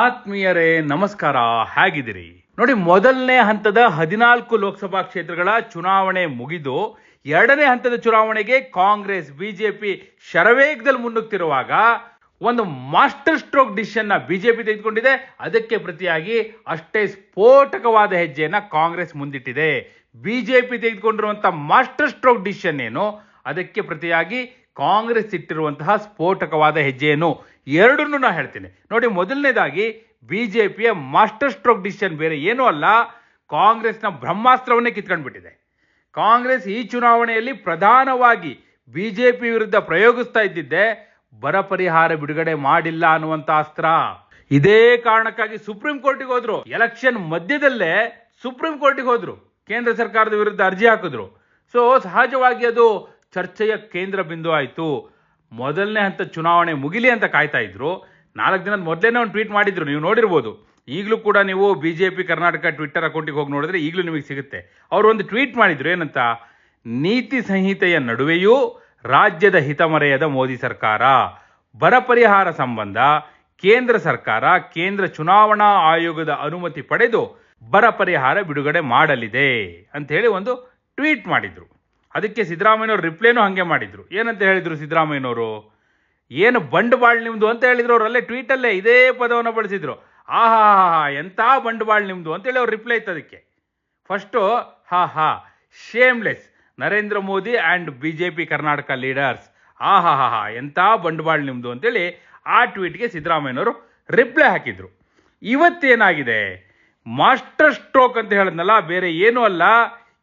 ಆತ್ಮೀಯರೇ, ನಮಸ್ಕಾರ. ಹೇಗಿದ್ದೀರಿ? ನೋಡಿ, ಮೊದಲನೇ ಹಂತದ ಹದಿನಾಲ್ಕು ಲೋಕಸಭಾ ಕ್ಷೇತ್ರಗಳ ಚುನಾವಣೆ ಮುಗಿದು ಎರಡನೇ ಹಂತದ ಚುನಾವಣೆಗೆ ಕಾಂಗ್ರೆಸ್, ಬಿಜೆಪಿ ಶರವೇಗದಲ್ಲಿ ಮುನ್ನುಗ್ತಿರುವಾಗ ಒಂದು ಮಾಸ್ಟರ್ ಸ್ಟ್ರೋಕ್ ಡಿಸಿಷನ್ನ ಬಿಜೆಪಿ ತೆಗೆದುಕೊಂಡಿದೆ. ಅದಕ್ಕೆ ಪ್ರತಿಯಾಗಿ ಅಷ್ಟೇ ಸ್ಫೋಟಕವಾದ ಹೆಜ್ಜೆಯನ್ನ ಕಾಂಗ್ರೆಸ್ ಮುಂದಿಟ್ಟಿದೆ. ಬಿಜೆಪಿ ತೆಗೆದುಕೊಂಡಿರುವಂಥ ಮಾಸ್ಟರ್ ಸ್ಟ್ರೋಕ್ ಡಿಸಿಷನ್ ಏನು? ಅದಕ್ಕೆ ಪ್ರತಿಯಾಗಿ ಕಾಂಗ್ರೆಸ್ ಇಟ್ಟಿರುವಂತಹ ಸ್ಫೋಟಕವಾದ ಹೆಜ್ಜೆಯನ್ನು ಎರಡನ್ನೂ ನಾನು ಹೇಳ್ತೀನಿ. ನೋಡಿ, ಮೊದಲನೇದಾಗಿ ಬಿಜೆಪಿಯ ಮಾಸ್ಟರ್ ಸ್ಟ್ರೋಕ್ ಡಿಸಿಷನ್ ಬೇರೆ ಏನೂ ಅಲ್ಲ, ಕಾಂಗ್ರೆಸ್ನ ಬ್ರಹ್ಮಾಸ್ತ್ರವನ್ನೇ ಕಿತ್ಕೊಂಡ್ಬಿಟ್ಟಿದೆ. ಕಾಂಗ್ರೆಸ್ ಈ ಚುನಾವಣೆಯಲ್ಲಿ ಪ್ರಧಾನವಾಗಿ ಬಿಜೆಪಿ ವಿರುದ್ಧ ಪ್ರಯೋಗಿಸ್ತಾ ಇದ್ದಿದ್ದೆ, ಬರ ಪರಿಹಾರ ಬಿಡುಗಡೆ ಮಾಡಿಲ್ಲ ಅನ್ನುವಂತ ಅಸ್ತ್ರ. ಇದೇ ಕಾರಣಕ್ಕಾಗಿ ಸುಪ್ರೀಂ ಕೋರ್ಟಿಗೆ ಹೋದ್ರು. ಎಲೆಕ್ಷನ್ ಮಧ್ಯದಲ್ಲೇ ಸುಪ್ರೀಂ ಕೋರ್ಟಿಗೆ ಹೋದ್ರು. ಕೇಂದ್ರ ಸರ್ಕಾರದ ವಿರುದ್ಧ ಅರ್ಜಿ ಹಾಕಿದ್ರು. ಸೊ, ಸಹಜವಾಗಿ ಅದು ಚರ್ಚೆಯ ಕೇಂದ್ರ ಬಿಂದು ಆಯಿತು. ಮೊದಲನೇ ಹಂತ ಚುನಾವಣೆ ಮುಗಿಲಿ ಅಂತ ಕಾಯ್ತಾ ಇದ್ರು. ನಾಲ್ಕು ದಿನದ ಮೊದಲೇನೆ ಒಂದು ಟ್ವೀಟ್ ಮಾಡಿದ್ರು. ನೀವು ನೋಡಿರ್ಬೋದು. ಈಗಲೂ ಕೂಡ ನೀವು B J P Karnataka Twitter ಅಕೌಂಟಿಗೆ ಹೋಗಿ ನೋಡಿದ್ರೆ ಈಗಲೂ ನಿಮಗೆ ಸಿಗುತ್ತೆ. ಅವರು ಒಂದು ಟ್ವೀಟ್ ಮಾಡಿದ್ರು ಏನಂತ? ನೀತಿ ಸಂಹಿತೆಯ ನಡುವೆಯೂ ರಾಜ್ಯದ ಹಿತಮರೆಯದ ಮೋದಿ ಸರ್ಕಾರ. ಬರ ಪರಿಹಾರ ಸಂಬಂಧ ಕೇಂದ್ರ ಸರ್ಕಾರ ಕೇಂದ್ರ ಚುನಾವಣಾ ಆಯೋಗದ ಅನುಮತಿ ಪಡೆದು ಬರ ಪರಿಹಾರ ಬಿಡುಗಡೆ ಮಾಡಲಿದೆ ಅಂತ ಹೇಳಿ ಒಂದು ಟ್ವೀಟ್ ಮಾಡಿದ್ರು. ಅದಕ್ಕೆ ಸಿದ್ದರಾಮಯ್ಯನವರು ರಿಪ್ಲೈನೂ ಹಾಗೆ ಮಾಡಿದರು. ಏನಂತ ಹೇಳಿದರು ಸಿದ್ದರಾಮಯ್ಯನವರು? ಏನು ಬಂಡವಾಳ ನಿಮ್ಮದು ಅಂತ ಹೇಳಿದ್ರು ಅವರು ಅಲ್ಲೇ ಟ್ವೀಟಲ್ಲೇ ಇದೇ ಪದವನ್ನು ಬಳಸಿದ್ರು. ಆಹಾ ಹಾ ಹಾ ಎಂಥ ಬಂಡವಾಳ ನಿಮ್ಮದು ಅಂತೇಳಿ ಅವ್ರು ರಿಪ್ಲೈ ಇತ್ತು ಅದಕ್ಕೆ. ಫಸ್ಟು ಹಾ ಹಾ shameless Narendra Modi and B J P Karnataka leaders ಆಹಾ ಹಾ ಹಾ ಎಂಥ ಬಂಡವಾಳ ನಿಮ್ಮದು ಅಂತೇಳಿ ಆ ಟ್ವೀಟ್ಗೆ ಸಿದ್ದರಾಮಯ್ಯನವರು ರಿಪ್ಲೈ ಹಾಕಿದರು. ಇವತ್ತೇನಾಗಿದೆ? ಮಾಸ್ಟರ್ ಸ್ಟ್ರೋಕ್ ಅಂತ ಹೇಳಿದ್ನಲ್ಲ, ಬೇರೆ ಏನೂ ಅಲ್ಲ.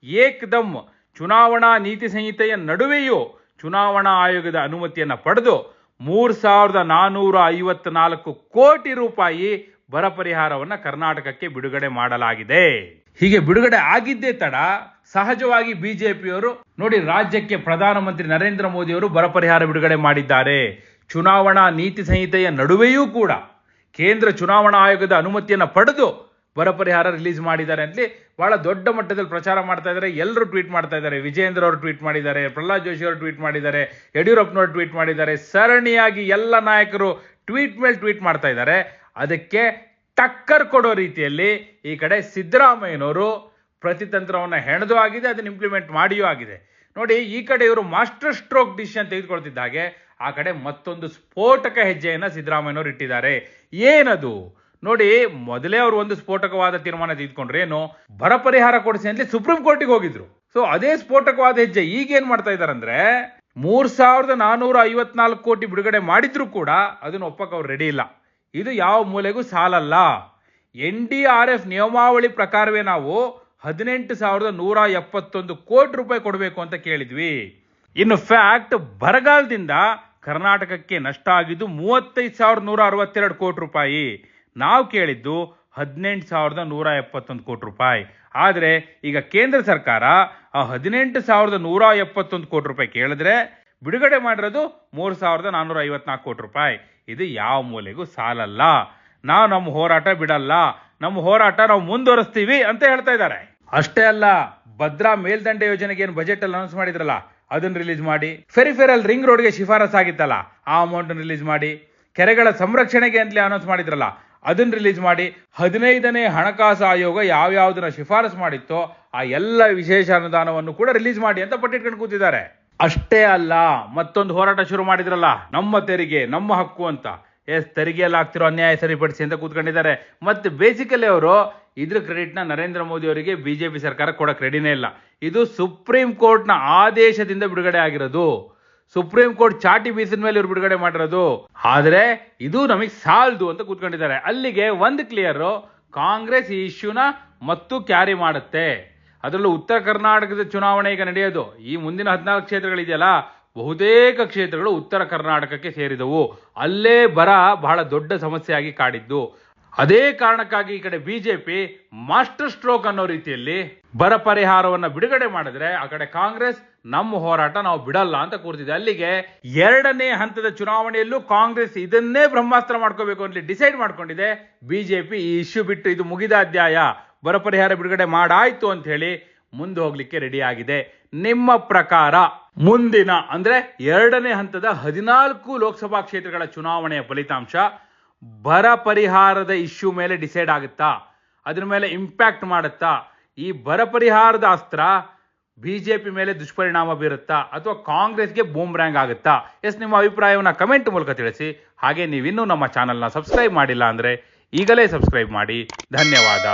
ಏಕ್ದಮ್ ಚುನಾವಣಾ ನೀತಿ ಸಂಹಿತೆಯ ನಡುವೆಯೂ ಚುನಾವಣಾ ಆಯೋಗದ ಅನುಮತಿಯನ್ನು ಪಡೆದು ಮೂರು ಸಾವಿರದ ನಾನ್ನೂರ ಐವತ್ನಾಲ್ಕು ಕೋಟಿ ರೂಪಾಯಿ ಬರ ಪರಿಹಾರವನ್ನು ಕರ್ನಾಟಕಕ್ಕೆ ಬಿಡುಗಡೆ ಮಾಡಲಾಗಿದೆ. ಹೀಗೆ ಬಿಡುಗಡೆ ಆಗಿದ್ದೇ ತಡ ಸಹಜವಾಗಿ ಬಿಜೆಪಿಯವರು ನೋಡಿ ರಾಜ್ಯಕ್ಕೆ ಪ್ರಧಾನಮಂತ್ರಿ ನರೇಂದ್ರ ಮೋದಿ ಅವರು ಬರ ಪರಿಹಾರ ಬಿಡುಗಡೆ ಮಾಡಿದ್ದಾರೆ. ಚುನಾವಣಾ ನೀತಿ ಸಂಹಿತೆಯ ನಡುವೆಯೂ ಕೂಡ ಕೇಂದ್ರ ಚುನಾವಣಾ ಆಯೋಗದ ಅನುಮತಿಯನ್ನು ಪಡೆದು ಬರ ಪರಿಹಾರ ರಿಲೀಸ್ ಮಾಡಿದ್ದಾರೆ ಅಂತಲಿ ಬಹಳ ದೊಡ್ಡ ಮಟ್ಟದಲ್ಲಿ ಪ್ರಚಾರ ಮಾಡ್ತಾ ಇದ್ದಾರೆ. ಎಲ್ಲರೂ ಟ್ವೀಟ್ ಮಾಡ್ತಾ ಇದ್ದಾರೆ. ವಿಜೇಂದ್ರ ಅವರು ಟ್ವೀಟ್ ಮಾಡಿದ್ದಾರೆ. ಪ್ರಹ್ಲಾದ್ ಜೋಶಿ ಅವರು ಟ್ವೀಟ್ ಮಾಡಿದ್ದಾರೆ. ಯಡಿಯೂರಪ್ಪನವರು ಟ್ವೀಟ್ ಮಾಡಿದ್ದಾರೆ. ಸರಣಿಯಾಗಿ ಎಲ್ಲ ನಾಯಕರು ಟ್ವೀಟ್ ಮೇಲೆ ಟ್ವೀಟ್ ಮಾಡ್ತಾ ಇದ್ದಾರೆ. ಅದಕ್ಕೆ ಟಕ್ಕರ್ ಕೊಡೋ ರೀತಿಯಲ್ಲಿ ಈ ಕಡೆ ಸಿದ್ದರಾಮಯ್ಯನವರು ಪ್ರತಿತಂತ್ರವನ್ನು ಹೆಣೆದು ಆಗಿದೆ, ಅದನ್ನು ಇಂಪ್ಲಿಮೆಂಟ್ ಮಾಡಿಯೂ ಆಗಿದೆ. ನೋಡಿ, ಈ ಕಡೆ ಇವರು ಮಾಸ್ಟರ್ ಸ್ಟ್ರೋಕ್ ಡಿಸಿಷನ್ ತೆಗೆದುಕೊಳ್ತಿದ್ದ ಹಾಗೆ ಆ ಕಡೆ ಮತ್ತೊಂದು ಸ್ಫೋಟಕ ಹೆಜ್ಜೆಯನ್ನು ಸಿದ್ದರಾಮಯ್ಯನವರು ಇಟ್ಟಿದ್ದಾರೆ. ಏನದು? ನೋಡಿ, ಮೊದಲೇ ಅವರು ಒಂದು ಸ್ಫೋಟಕವಾದ ತೀರ್ಮಾನ ತೆಗೆದುಕೊಂಡ್ರೆ ಏನು? ಬರ ಪರಿಹಾರ ಕೊಡಿಸಿ ಅಂತ ಸುಪ್ರೀಂ ಕೋರ್ಟಿಗೆ ಹೋಗಿದ್ರು. ಸೊ ಅದೇ ಸ್ಫೋಟಕವಾದ ಹೆಜ್ಜೆ ಈಗ ಏನ್ ಮಾಡ್ತಾ ಇದಾರೆ ಅಂದ್ರೆ, ಮೂರ್ ಸಾವಿರದ ನಾನೂರ ಐವತ್ನಾಲ್ಕು ಕೋಟಿ ಬಿಡುಗಡೆ ಮಾಡಿದ್ರು ಕೂಡ ಅದನ್ನ ಒಪ್ಪಕ್ಕೆ ಅವ್ರು ರೆಡಿ ಇಲ್ಲ. ಇದು ಯಾವ ಮೂಲೆಗೂ ಸಾಲಲ್ಲ. ಎನ್ ಡಿ ಆರ್ ಎಫ್ ನಿಯಮಾವಳಿ ಪ್ರಕಾರವೇ ನಾವು ಹದಿನೆಂಟು ಸಾವಿರದ ನೂರ ಎಪ್ಪತ್ತೊಂದು ಕೋಟಿ ರೂಪಾಯಿ ಕೊಡಬೇಕು ಅಂತ ಕೇಳಿದ್ವಿ. ಇನ್ನು ಫ್ಯಾಕ್ಟ್ ಬರಗಾಲದಿಂದ ಕರ್ನಾಟಕಕ್ಕೆ ನಷ್ಟ ಆಗಿದ್ದು ಮೂವತ್ತೈದು ಸಾವಿರದ ನೂರ ಅರವತ್ತೆರಡು ಕೋಟಿ ರೂಪಾಯಿ. ನಾವು ಕೇಳಿದ್ದು ಹದಿನೆಂಟು ಸಾವಿರದ ನೂರ ಎಪ್ಪತ್ತೊಂದು ಕೋಟಿ ರೂಪಾಯಿ. ಆದರೆ ಈಗ ಕೇಂದ್ರ ಸರ್ಕಾರ ಆ ಹದಿನೆಂಟು ಸಾವಿರದ ನೂರ ಎಪ್ಪತ್ತೊಂದು ಕೋಟಿ ರೂಪಾಯಿ ಕೇಳಿದ್ರೆ ಬಿಡುಗಡೆ ಮಾಡಿರೋದು ಮೂರು ಸಾವಿರದ ನಾನ್ನೂರ ಐವತ್ನಾಲ್ಕು ಕೋಟಿ ರೂಪಾಯಿ. ಇದು ಯಾವ ಮೂಲೆಗೂ ಸಾಲಲ್ಲ. ನಾವು ನಮ್ಮ ಹೋರಾಟ ಬಿಡಲ್ಲ. ನಮ್ಮ ಹೋರಾಟ ನಾವು ಮುಂದುವರಿಸ್ತೀವಿ ಅಂತ ಹೇಳ್ತಾ ಇದ್ದಾರೆ. ಅಷ್ಟೇ ಅಲ್ಲ, ಭದ್ರಾ ಮೇಲ್ದಂಡೆ ಯೋಜನೆಗೆ ಏನು ಬಜೆಟ್ ಅಲ್ಲಿ ಅನೌನ್ಸ್ ಮಾಡಿದ್ರಲ್ಲ, ಅದನ್ನ ರಿಲೀಸ್ ಮಾಡಿ. ಫೆರಿಫೆರಲ್ ರಿಂಗ್ ರೋಡ್ಗೆ ಶಿಫಾರಸ್ ಆಗಿತ್ತಲ್ಲ, ಆ ಅಮೌಂಟ್ ರಿಲೀಸ್ ಮಾಡಿ. ಕೆರೆಗಳ ಸಂರಕ್ಷಣೆಗೆ ಅಂತಲೇ ಅನೌನ್ಸ್ ಮಾಡಿದ್ರಲ್ಲ ಅದನ್ನ ರಿಲೀಸ್ ಮಾಡಿ ಹದಿನೈದನೇ ಹಣಕಾಸು ಆಯೋಗ ಯಾವ್ಯಾವುದನ್ನ ಶಿಫಾರಸು ಮಾಡಿತ್ತೋ ಆ ಎಲ್ಲ ವಿಶೇಷ ಅನುದಾನವನ್ನು ಕೂಡ ರಿಲೀಸ್ ಮಾಡಿ ಅಂತ ಪಟ್ಟಿಟ್ಕೊಂಡು ಕೂತಿದ್ದಾರೆ. ಅಷ್ಟೇ ಅಲ್ಲ, ಮತ್ತೊಂದು ಹೋರಾಟ ಶುರು ಮಾಡಿದ್ರಲ್ಲ, ನಮ್ಮ ತೆರಿಗೆ, ನಮ್ಮ ಹಕ್ಕು ಅಂತ. ಎಸ್ ತೆರಿಗೆ ಎಲ್ಲ ಆಗ್ತಿರೋ ಅನ್ಯಾಯ ಸರಿಪಡಿಸಿ ಅಂತ ಕೂತ್ಕೊಂಡಿದ್ದಾರೆ. ಮತ್ತೆ ಬೇಸಿಕಲಿ ಅವರು ಇದ್ರ ಕ್ರೆಡಿಟ್ನ ನರೇಂದ್ರ ಮೋದಿ ಅವರಿಗೆ ಬಿಜೆಪಿ ಸರ್ಕಾರ ಕೊಡೋಕೆ ರೆಡಿನೇ ಇಲ್ಲ. ಇದು ಸುಪ್ರೀಂ ಕೋರ್ಟ್ನ ಆದೇಶದಿಂದ ಬಿಡುಗಡೆ ಆಗಿರೋದು. ಸುಪ್ರೀಂ ಕೋರ್ಟ್ ಚಾಟಿ ಬೀಸಿದ ಮೇಲೆ ಇವ್ರು ಬಿಡುಗಡೆ ಮಾಡಿರೋದು. ಆದರೆ ಇದು ನಮಗೆ ಸಾಲದು ಅಂತ ಕೂತ್ಕೊಂಡಿದ್ದಾರೆ. ಅಲ್ಲಿಗೆ ಒಂದು ಕ್ಲಿಯರು ಕಾಂಗ್ರೆಸ್ ಈ ಇಶ್ಯೂನ ಮತ್ತು ಕ್ಯಾರಿ ಮಾಡುತ್ತೆ. ಅದರಲ್ಲೂ ಉತ್ತರ ಕರ್ನಾಟಕದ ಚುನಾವಣೆ ಈಗ ನಡೆಯೋದು. ಈ ಮುಂದಿನ ಹದಿನಾಲ್ಕು ಕ್ಷೇತ್ರಗಳಿದೆಯಲ್ಲ, ಬಹುತೇಕ ಕ್ಷೇತ್ರಗಳು ಉತ್ತರ ಕರ್ನಾಟಕಕ್ಕೆ ಸೇರಿದವು. ಅಲ್ಲೇ ಬರ ಬಹಳ ದೊಡ್ಡ ಸಮಸ್ಯೆಯಾಗಿ ಕಾಡಿದ್ದು. ಅದೇ ಕಾರಣಕ್ಕಾಗಿ ಈ ಕಡೆ ಬಿಜೆಪಿ ಮಾಸ್ಟರ್ ಸ್ಟ್ರೋಕ್ ಅನ್ನೋ ರೀತಿಯಲ್ಲಿ ಬರ ಪರಿಹಾರವನ್ನ ಬಿಡುಗಡೆ ಮಾಡಿದ್ರೆ ಆ ಕಡೆ ಕಾಂಗ್ರೆಸ್, ನಮ್ಮ ಹೋರಾಟ ನಾವು ಬಿಡಲ್ಲ ಅಂತ ಕೂರ್ತಿದೆ. ಅಲ್ಲಿಗೆ ಎರಡನೇ ಹಂತದ ಚುನಾವಣೆಯಲ್ಲೂ ಕಾಂಗ್ರೆಸ್ ಇದನ್ನೇ ಬ್ರಹ್ಮಾಸ್ತ್ರ ಮಾಡ್ಕೋಬೇಕು ಅಂತ ಡಿಸೈಡ್ ಮಾಡ್ಕೊಂಡಿದೆ. ಬಿಜೆಪಿ ಈ ಇಶ್ಯೂ ಬಿಟ್ಟು ಇದು ಮುಗಿದ ಅಧ್ಯಾಯ. ಬರ ಪರಿಹಾರ ಬಿಡುಗಡೆ ಮಾಡಾಯ್ತು ಅಂತ ಹೇಳಿ ಮುಂದೆ ಹೋಗ್ಲಿಕ್ಕೆ ರೆಡಿ ಆಗಿದೆ. ನಿಮ್ಮ ಪ್ರಕಾರ ಮುಂದಿನ ಅಂದ್ರೆ ಎರಡನೇ ಹಂತದ ಹದಿನಾಲ್ಕು ಲೋಕಸಭಾ ಕ್ಷೇತ್ರಗಳ ಚುನಾವಣೆಯ ಫಲಿತಾಂಶ ಬರ ಪರಿಹಾರದ ಇಶ್ಯೂ ಮೇಲೆ ಡಿಸೈಡ್ ಆಗುತ್ತಾ? ಅದ್ರ ಮೇಲೆ ಇಂಪ್ಯಾಕ್ಟ್ ಮಾಡುತ್ತಾ? ಈ ಬರ ಪರಿಹಾರದ ಅಸ್ತ್ರ ಬಿಜೆಪಿ ಮೇಲೆ ದುಷ್ಪರಿಣಾಮ ಬೀರುತ್ತಾ? ಅಥವಾ ಕಾಂಗ್ರೆಸ್ಗೆ ಬೂಮ್ರ್ಯಾಂಗ್ ಆಗುತ್ತಾ? ಎಸ್, ನಿಮ್ಮ ಅಭಿಪ್ರಾಯವನ್ನು ಕಮೆಂಟ್ ಮೂಲಕ ತಿಳಿಸಿ. ಹಾಗೆ ನೀವಿನ್ನೂ ನಮ್ಮ ಚಾನಲ್ನ ಸಬ್ಸ್ಕ್ರೈಬ್ ಮಾಡಿಲ್ಲ ಅಂದರೆ ಈಗಲೇ ಸಬ್ಸ್ಕ್ರೈಬ್ ಮಾಡಿ. ಧನ್ಯವಾದ.